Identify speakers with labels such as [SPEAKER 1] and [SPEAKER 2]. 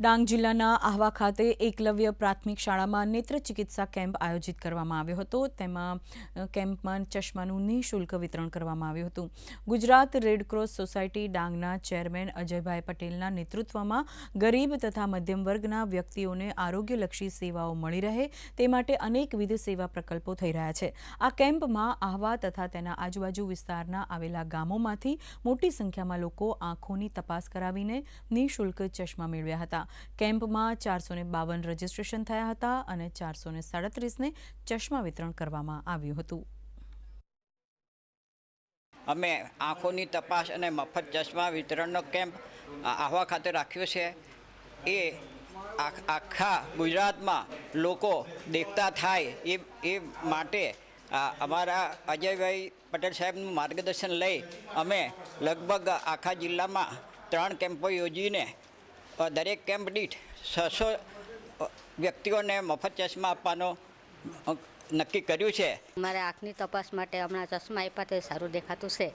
[SPEAKER 1] ડાંગ જિલ્લાના આહવા ખાતે એકલવ્ય પ્રાથમિક શાળામાં નેત્ર ચિકિત્સા કેમ્પ આયોજિત કરવામાં આવ્યો હતો. તેમાં કેમ્પમાં ચશ્માનું નિઃશુલ્ક વિતરણ કરવામાં આવ્યું હતું. ગુજરાત રેડક્રોસ સોસાયટી ડાંગના ચેરમેન અજયભાઈ પટેલના નેતૃત્વમાં ગરીબ તથા મધ્યમ વર્ગના વ્યક્તિઓને આરોગ્યલક્ષી સેવાઓ મળી રહે. તે માટે અનેકવિધ સેવા પ્રકલ્પો થઈ રહ્યા છે. આ કેમ્પમાં આહવા તથા તેના આજુબાજુ વિસ્તારના આવેલા ગામોમાંથી મોટી સંખ્યામાં લોકો આંખોની તપાસ કરાવીને નિઃશુલ્ક ચશ્મા મેળવ્યા હતા. કેમ્પમાં ચારસો બાવન રજીસ્ટ્રેશન થયા હતા અને ચારસો ને સાડત્રીસને ચશ્મા વિતરણ કરવામાં આવ્યું હતું.
[SPEAKER 2] અમે આંખોની તપાસ અને મફત ચશ્મા વિતરણનો કેમ્પ આહવા ખાતે રાખ્યો છે. એ આખ- ગુજરાતમાં લોકો દેખતા થાય એ એ માટે અમારા અજયભાઈ પટેલ સાહેબનું માર્ગદર્શન લઈ અમે લગભગ આખા જિલ્લામાં ત્રણ કેમ્પો યોજીને દરેક કેમ્પ દીઠ છસો વ્યક્તિઓને મફત ચશ્મા આપવાનો નક્કી કર્યું છે.
[SPEAKER 3] મારે આંખની તપાસ માટે હમણાં ચશ્મા આપ્યા તે સારું દેખાતું છે.